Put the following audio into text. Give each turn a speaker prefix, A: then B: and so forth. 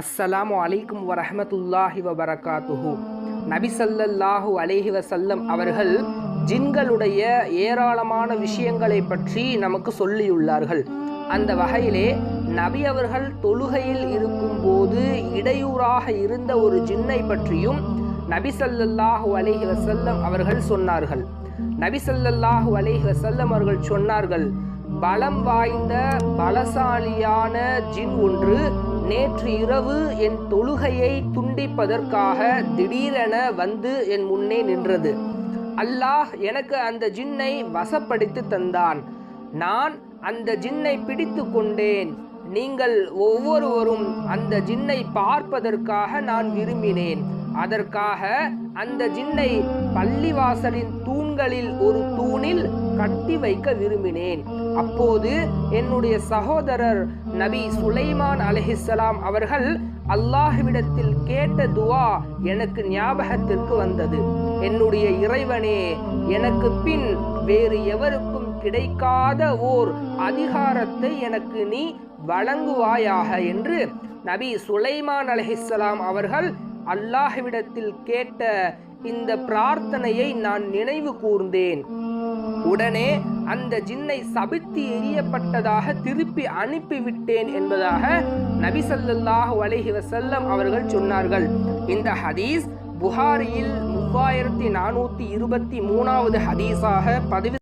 A: அஸ்ஸலாமு அலைக்கும் வரஹமத்துல்லாஹி வபரகாத்துஹு. நபி ஸல்லல்லாஹு அலைஹி வஸல்லம் அவர்கள் ஜின்களுடைய ஏராளமான விஷயங்களை பற்றி நமக்கு சொல்லியுள்ளார்கள். அந்த வகையிலே நபி அவர்கள் தொழுகையில் இருக்கும்போது இடையூறாக இருந்த ஒரு ஜின்னை பற்றியும் நபி ஸல்லல்லாஹு அலைஹி அவர்கள் சொன்னார்கள். நபி ஸல்லல்லாஹு அலைஹி அவர்கள் சொன்னார்கள் பலம் வாய்ந்த பலசாலியான ஜின் ஒன்று நேற்று இரவு என் தொழுகையை துண்டிப்பதற்காக திடீரென வந்து என் முன்னே நின்றது. அல்லாஹ் எனக்கு அந்த ஜின்னை வசப்படுத்தி தந்தான். நான் அந்த ஜின்னை பிடித்து கொண்டேன். நீங்கள் ஒவ்வொருவரும் அந்த ஜின்னை பார்ப்பதற்காக நான் விரும்பினேன். அதற்காக அந்த ஜின்னை பள்ளிவாசலின் தூண்களில் ஒரு தூணில் கட்டி வைக்க விரும்பினேன். அப்போது என்னுடைய சகோதரர் நபி சுலைமான் அலஹிசலாம் அவர்கள் அல்லாஹ்விடத்தில் கேட்ட துவா எனக்கு ஞாபகத்திற்கு வந்தது. என்னுடைய இறைவனே எனக்கு பின் வேறு எவருக்கும் கிடைக்காத ஓர் அதிகாரத்தை எனக்கு நீ வழங்குவாயாக என்று நபி சுலைமான் அலஹிசலாம் அவர்கள் அல்லாஹ்விடத்தில் கேட்ட இந்த பிரார்த்தனையை நான் நினைவு கூர்ந்தேன். உடனே அந்த ஜின்னை சபித்து எரியப்பட்டதாக திருப்பி அனுப்பிவிட்டேன் என்பதாக நபி ஸல்லல்லாஹு அலஹி வசல்லம் அவர்கள் சொன்னார்கள். இந்த ஹதீஸ் புகாரியில் மூவாயிரத்தி நானூற்றி இருபத்தி மூணாவது ஹதீஸாக பதிவு